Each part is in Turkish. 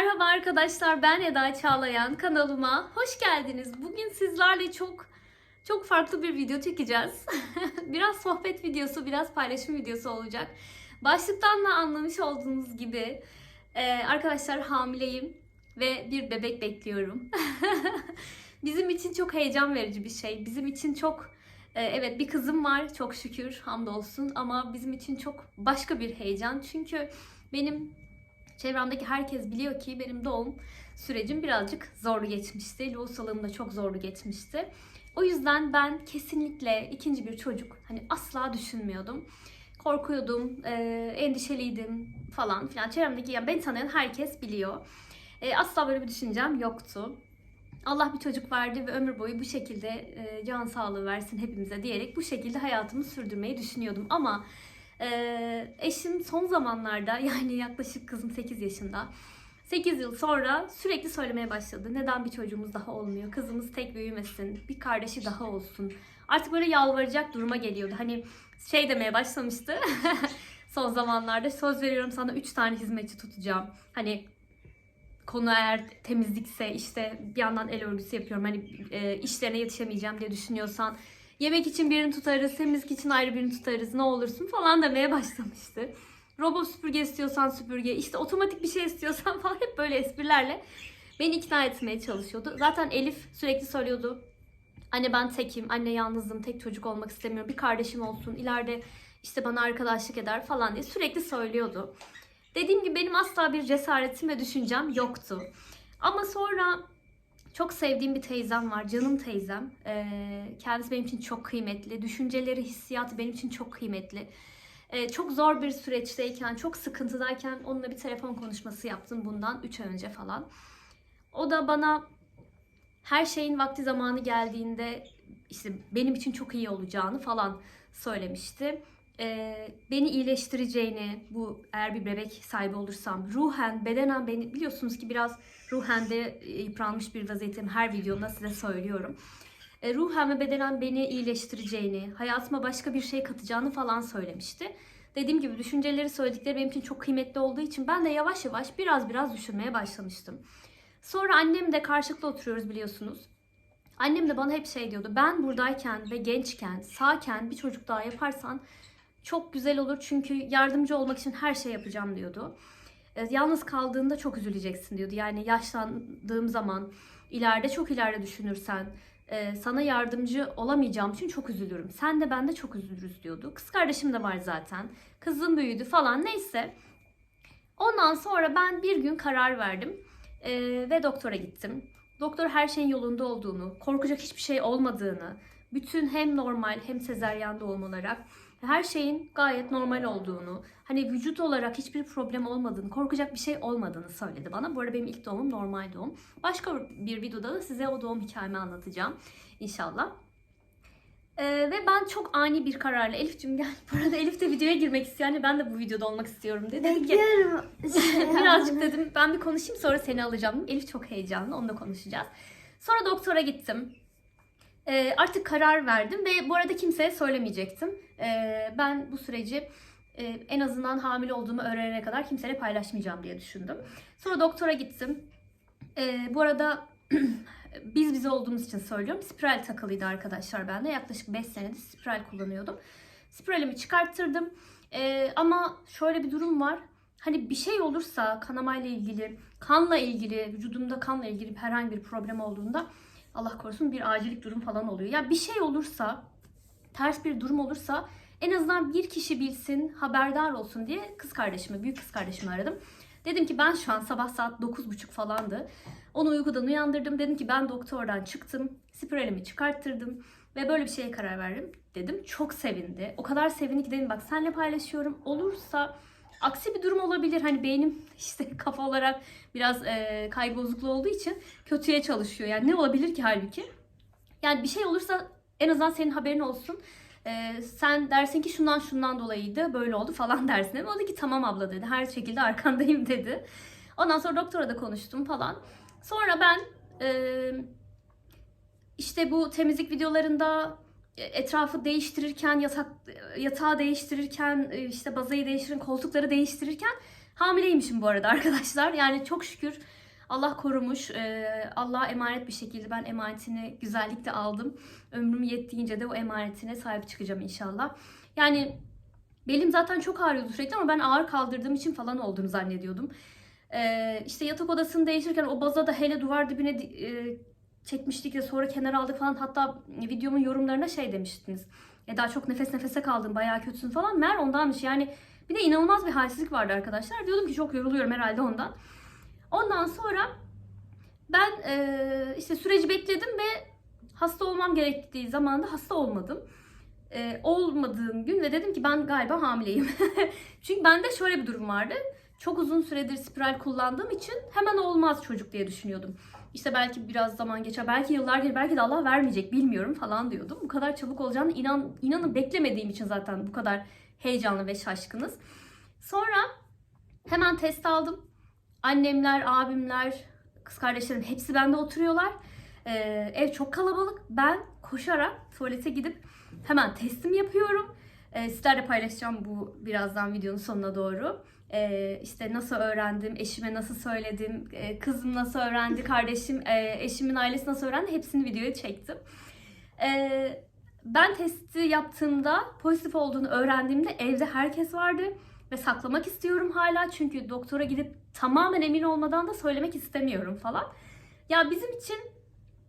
Merhaba arkadaşlar ben Eda Çağlayan kanalıma hoş geldiniz. Bugün sizlerle çok çok farklı bir video çekeceğiz. biraz sohbet videosu, biraz paylaşım videosu olacak. Başlıktan da anlamış olduğunuz gibi e, arkadaşlar hamileyim ve bir bebek bekliyorum. Bizim için çok heyecan verici bir şey. Bizim için çok e, evet bir kızım var çok şükür hamdolsun ama bizim için çok başka bir heyecan. Çünkü benim Çevremdeki herkes biliyor ki benim doğum sürecim birazcık zorlu geçmişti. Lohusalığım da çok zorlu geçmişti. O yüzden ben kesinlikle ikinci bir çocuk hani asla düşünmüyordum. Korkuyordum, e, endişeliydim falan filan. Çevremdeki yani beni tanıyan herkes biliyor. E, asla böyle bir düşüncem yoktu. Allah bir çocuk verdi ve ömür boyu bu şekilde e, can sağlığı versin hepimize diyerek bu şekilde hayatımı sürdürmeyi düşünüyordum. Ama ee, eşim son zamanlarda yani yaklaşık kızım 8 yaşında 8 yıl sonra sürekli söylemeye başladı. Neden bir çocuğumuz daha olmuyor? Kızımız tek büyümesin. Bir kardeşi daha olsun. Artık böyle yalvaracak duruma geliyordu. Hani şey demeye başlamıştı. son zamanlarda söz veriyorum sana 3 tane hizmetçi tutacağım. Hani konu eğer temizlikse işte bir yandan el örgüsü yapıyorum. Hani e, işlerine yetişemeyeceğim diye düşünüyorsan Yemek için birini tutarız, temizlik için ayrı birini tutarız, ne olursun falan demeye başlamıştı. Robot süpürge istiyorsan süpürge, işte otomatik bir şey istiyorsan falan hep böyle esprilerle beni ikna etmeye çalışıyordu. Zaten Elif sürekli söylüyordu. Anne ben tekim, anne yalnızım, tek çocuk olmak istemiyorum, bir kardeşim olsun, ileride işte bana arkadaşlık eder falan diye sürekli söylüyordu. Dediğim gibi benim asla bir cesaretim ve düşüncem yoktu. Ama sonra çok sevdiğim bir teyzem var. Canım teyzem. Ee, kendisi benim için çok kıymetli. Düşünceleri, hissiyatı benim için çok kıymetli. Ee, çok zor bir süreçteyken, çok sıkıntıdayken onunla bir telefon konuşması yaptım bundan 3 ay önce falan. O da bana her şeyin vakti zamanı geldiğinde işte benim için çok iyi olacağını falan söylemişti. Ee, beni iyileştireceğini, bu eğer bir bebek sahibi olursam ruhen, bedenen beni biliyorsunuz ki biraz ruhen de e, yıpranmış bir vaziyetim her videomda size söylüyorum. E, ruhen ve bedenen beni iyileştireceğini, hayatıma başka bir şey katacağını falan söylemişti. Dediğim gibi düşünceleri söyledikleri benim için çok kıymetli olduğu için ben de yavaş yavaş biraz biraz düşünmeye başlamıştım. Sonra annem de karşılıklı oturuyoruz biliyorsunuz. Annem de bana hep şey diyordu. Ben buradayken ve gençken, sağken bir çocuk daha yaparsan çok güzel olur çünkü yardımcı olmak için her şey yapacağım diyordu. E, yalnız kaldığında çok üzüleceksin diyordu. Yani yaşlandığım zaman ileride çok ileride düşünürsen e, sana yardımcı olamayacağım için çok üzülürüm. Sen de ben de çok üzülürüz diyordu. Kız kardeşim de var zaten. Kızım büyüdü falan neyse. Ondan sonra ben bir gün karar verdim e, ve doktora gittim. Doktor her şeyin yolunda olduğunu, korkacak hiçbir şey olmadığını, bütün hem normal hem sezeryan doğum olarak her şeyin gayet normal olduğunu, hani vücut olarak hiçbir problem olmadığını, korkacak bir şey olmadığını söyledi bana. Bu arada benim ilk doğumum normal doğum. Başka bir videoda da size o doğum hikayemi anlatacağım inşallah. Ee, ve ben çok ani bir kararla Elif'cim gel. Bu arada Elif de videoya girmek istiyor. Yani ben de bu videoda olmak istiyorum dedi. Dedim ki birazcık dedim ben bir konuşayım sonra seni alacağım. Elif çok heyecanlı onunla konuşacağız. Sonra doktora gittim. Ee, artık karar verdim ve bu arada kimseye söylemeyecektim. Ee, ben bu süreci e, en azından hamile olduğumu öğrenene kadar kimseyle paylaşmayacağım diye düşündüm. Sonra doktora gittim. Ee, bu arada biz bize olduğumuz için söylüyorum. Spiral takılıydı arkadaşlar bende. Yaklaşık 5 senedir spiral kullanıyordum. Spiralimi çıkarttırdım. Ee, ama şöyle bir durum var. Hani bir şey olursa kanamayla ilgili, kanla ilgili, vücudumda kanla ilgili herhangi bir problem olduğunda Allah korusun bir acillik durum falan oluyor. Ya bir şey olursa, ters bir durum olursa en azından bir kişi bilsin, haberdar olsun diye kız kardeşimi, büyük kız kardeşimi aradım. Dedim ki ben şu an sabah saat 9.30 falandı. Onu uykudan uyandırdım. Dedim ki ben doktordan çıktım. Spiralimi çıkarttırdım. Ve böyle bir şeye karar verdim. Dedim çok sevindi. O kadar sevindi ki dedim bak senle paylaşıyorum. Olursa aksi bir durum olabilir. Hani beynim işte kafa olarak biraz e, kaygı bozukluğu olduğu için kötüye çalışıyor. Yani ne olabilir ki halbuki? Yani bir şey olursa en azından senin haberin olsun. E, sen dersin ki şundan şundan dolayıydı böyle oldu falan dersin. Ama o da ki tamam abla dedi. Her şekilde arkandayım dedi. Ondan sonra doktora da konuştum falan. Sonra ben e, işte bu temizlik videolarında etrafı değiştirirken, yatak yatağı değiştirirken, işte bazayı değiştirirken, koltukları değiştirirken Hamileymişim bu arada arkadaşlar. Yani çok şükür Allah korumuş. Ee, Allah'a emanet bir şekilde ben emanetini güzellikle aldım. Ömrüm yettiğince de o emanetine sahip çıkacağım inşallah. Yani belim zaten çok ağrıyordu sürekli ama ben ağır kaldırdığım için falan olduğunu zannediyordum. Ee, işte yatak odasını değiştirirken o baza da hele duvar dibine e, çekmiştik de sonra kenara aldık falan. Hatta videomun yorumlarına şey demiştiniz. E daha çok nefes nefese kaldın bayağı kötüsün falan. Mer ondanmış yani. Bir de inanılmaz bir halsizlik vardı arkadaşlar. Diyordum ki çok yoruluyorum herhalde ondan. Ondan sonra ben e, işte süreci bekledim ve hasta olmam gerektiği zamanda hasta olmadım. E, olmadığım gün ve dedim ki ben galiba hamileyim. Çünkü bende şöyle bir durum vardı. Çok uzun süredir spiral kullandığım için hemen olmaz çocuk diye düşünüyordum. İşte belki biraz zaman geçer, belki yıllar gelir, belki de Allah vermeyecek bilmiyorum falan diyordum. Bu kadar çabuk olacağını inan, inanın beklemediğim için zaten bu kadar heyecanlı ve şaşkınız. Sonra hemen test aldım. Annemler, abimler, kız kardeşlerim hepsi bende oturuyorlar. Ee, ev çok kalabalık. Ben koşarak tuvalete gidip hemen testimi yapıyorum. Ee, sizlerle paylaşacağım bu birazdan videonun sonuna doğru. Ee, işte nasıl öğrendim, eşime nasıl söyledim, e, kızım nasıl öğrendi, kardeşim, e, eşimin ailesi nasıl öğrendi hepsini videoya çektim. Ee, ben testi yaptığımda pozitif olduğunu öğrendiğimde evde herkes vardı ve saklamak istiyorum hala çünkü doktora gidip tamamen emin olmadan da söylemek istemiyorum falan. Ya bizim için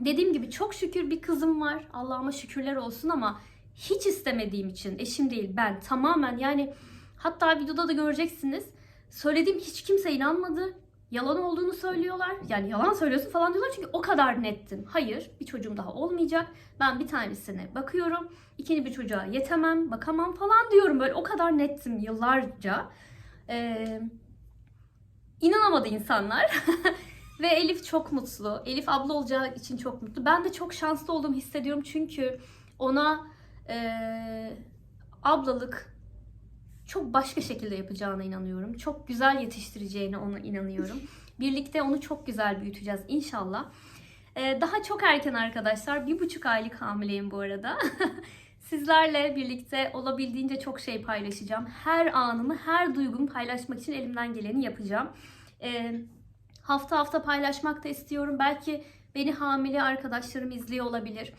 dediğim gibi çok şükür bir kızım var. Allah'ıma şükürler olsun ama hiç istemediğim için eşim değil ben tamamen yani hatta videoda da göreceksiniz. Söylediğim hiç kimse inanmadı. Yalan olduğunu söylüyorlar. Yani yalan söylüyorsun falan diyorlar çünkü o kadar nettim. Hayır bir çocuğum daha olmayacak. Ben bir tanesine bakıyorum. İkinci bir çocuğa yetemem, bakamam falan diyorum. Böyle o kadar nettim yıllarca. Ee, inanamadı insanlar. Ve Elif çok mutlu. Elif abla olacağı için çok mutlu. Ben de çok şanslı olduğumu hissediyorum çünkü ona eee, ablalık çok başka şekilde yapacağına inanıyorum. Çok güzel yetiştireceğine ona inanıyorum. Birlikte onu çok güzel büyüteceğiz inşallah. Ee, daha çok erken arkadaşlar. Bir buçuk aylık hamileyim bu arada. Sizlerle birlikte olabildiğince çok şey paylaşacağım. Her anımı, her duygumu paylaşmak için elimden geleni yapacağım. Ee, hafta hafta paylaşmak da istiyorum. Belki beni hamile arkadaşlarım izliyor olabilir.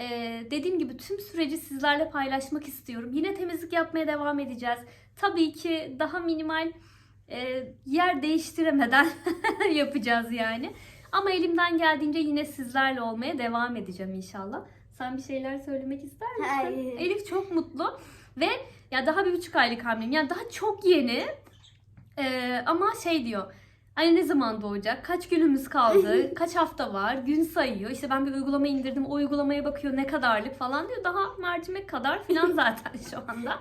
Ee, dediğim gibi tüm süreci sizlerle paylaşmak istiyorum. Yine temizlik yapmaya devam edeceğiz. Tabii ki daha minimal e, yer değiştiremeden yapacağız yani. Ama elimden geldiğince yine sizlerle olmaya devam edeceğim inşallah. Sen bir şeyler söylemek ister misin? Hayır. Elif çok mutlu ve ya daha bir buçuk aylık hamileyim. Yani daha çok yeni. Ee, ama şey diyor. Hani ne zaman doğacak? Kaç günümüz kaldı? Kaç hafta var? Gün sayıyor. İşte ben bir uygulama indirdim. O uygulamaya bakıyor ne kadarlık falan diyor. Daha mercimek kadar falan zaten şu anda.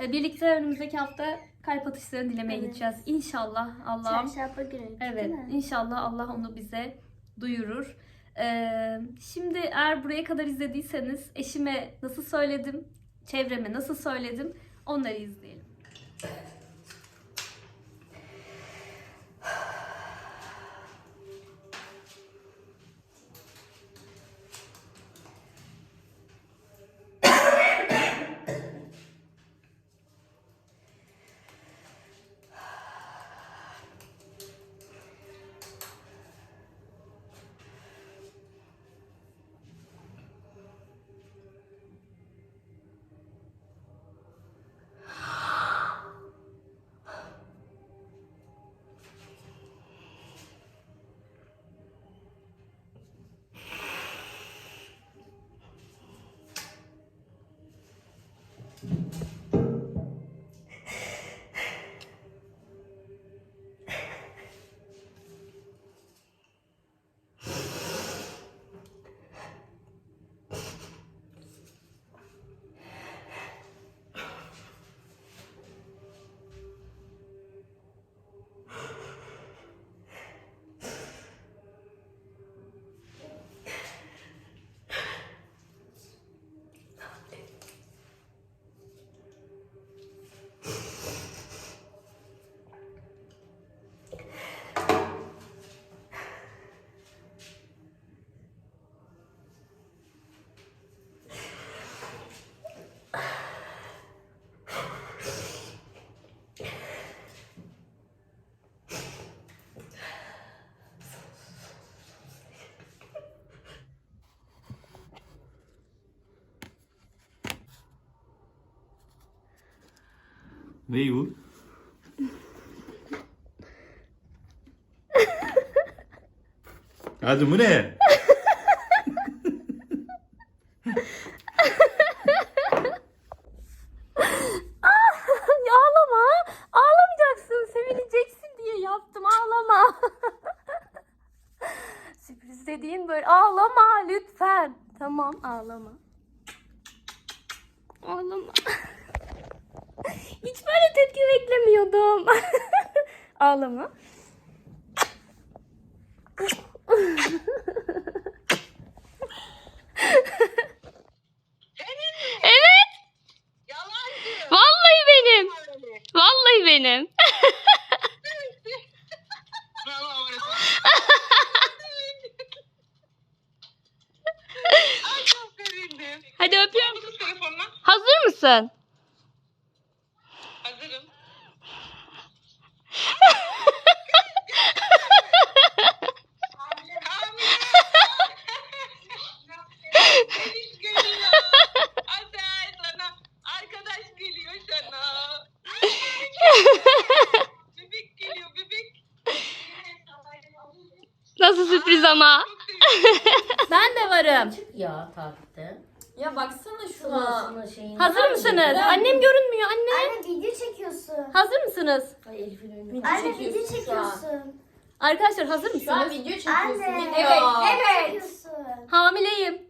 Ee, Birlikte önümüzdeki hafta kalp atışlarını dilemeye Evet. gideceğiz. İnşallah Allah'ım. Çarşamba günü. Evet, inşallah Allah onu bize duyurur. Ee, şimdi eğer buraya kadar izlediyseniz eşime nasıl söyledim, çevreme nasıl söyledim onları izleyelim. Bu? Hadi bu ne? Ya ağlama. Ağlamayacaksın. Sevineceksin diye yaptım. Ağlama. Sürpriz dediğin böyle. Ağlama lütfen. Tamam ağlama. Ağlama. Hiç böyle tepki beklemiyordum. Ağlama. Evet. Yalancı. Vallahi benim. Vallahi benim. Hadi öpüyorum. Hazır mısın? Hazırım. Hamile. Deniz geliyor. Azel sana. Arkadaş geliyor sana. bebek geliyor bebek. Nasıl sürpriz ama? Çok de varım. Ya taktı. Ya baksana şuna. Sıvasını şeyini. Hazır mısınız? Annem görünmüyor anne. Anne video çekiyorsun. Hazır mısınız? Ay Elif'in. Anne video çekiyorsun. Arkadaşlar hazır Şu an mısınız? video çekiyorsun. Anne. Video. Evet. Evet. Çekiyorsun. Hamileyim.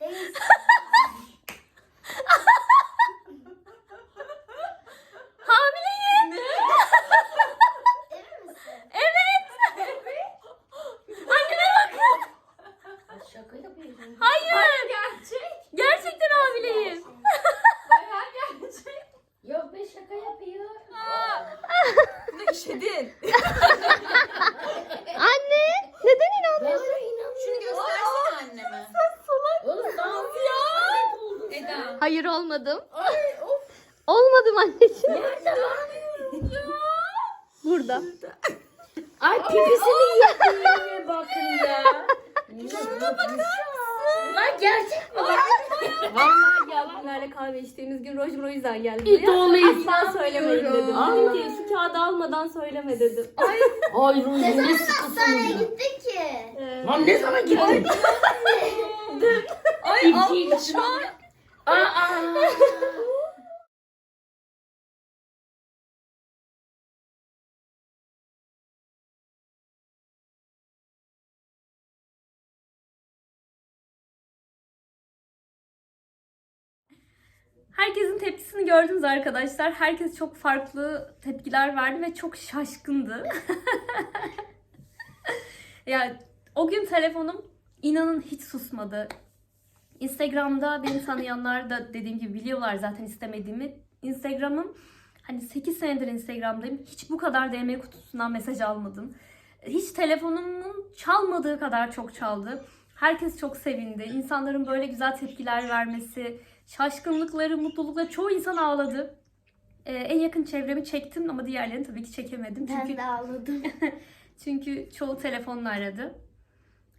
Değil. Hamileyim. Emin misin? Evet. Anneme bakın. Şaka yapıyorsun. Hayır. Gerçek. Gerçekten hamileyim. Bayağı gerçek. Yok be şaka yapıyor. Ne işedin? Anne neden inandın? Ben sana inanmıyorum. Şunu göstersene anneme. Oğlum daha ya. oldun sen. Eda. Hayır olmadım. Ay of. Olmadım anneciğim. Nerede lan? Burada. Ay pipisini yediğine bakın ya. Şuna bakın. Lan gerçek mi? Vallahi yalanlarla kahve içtiğimiz gün Rojum o yüzden geldi. İdoluyuz. Asla söylemeyin dedim. Ay. Dedim ki şu kağıdı almadan söyleme dedim. Ay Ruhi Ne ne zaman sıkısın hastaneye ya. gittin ki? Ee, Lan ne zaman gittin? Ay an. Aa. Herkesin tepkisini gördünüz arkadaşlar. Herkes çok farklı tepkiler verdi ve çok şaşkındı. ya o gün telefonum inanın hiç susmadı. Instagram'da beni tanıyanlar da dediğim gibi biliyorlar zaten istemediğimi. Instagram'ım hani 8 senedir Instagram'dayım. Hiç bu kadar DM kutusundan mesaj almadım. Hiç telefonumun çalmadığı kadar çok çaldı. Herkes çok sevindi. İnsanların böyle güzel tepkiler vermesi, şaşkınlıkları, mutlulukları çoğu insan ağladı. Ee, en yakın çevremi çektim ama diğerlerini tabii ki çekemedim. Çünkü Ben de ağladım. çünkü çoğu telefonla aradı.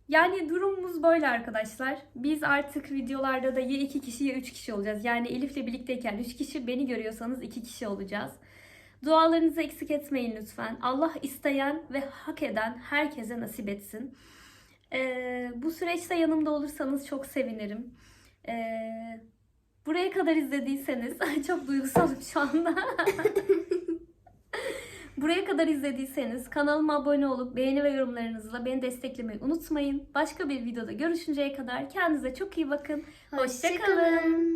Yani durumumuz böyle arkadaşlar. Biz artık videolarda da ya iki kişi ya üç kişi olacağız. Yani Elif'le birlikteyken üç kişi, beni görüyorsanız iki kişi olacağız. Dualarınızı eksik etmeyin lütfen. Allah isteyen ve hak eden herkese nasip etsin. Ee, bu süreçte yanımda olursanız çok sevinirim. Ee, buraya kadar izlediyseniz çok duygusalım şu anda. Buraya kadar izlediyseniz kanalıma abone olup beğeni ve yorumlarınızla beni desteklemeyi unutmayın. Başka bir videoda görüşünceye kadar kendinize çok iyi bakın. Hoşçakalın. Hoşçakalın.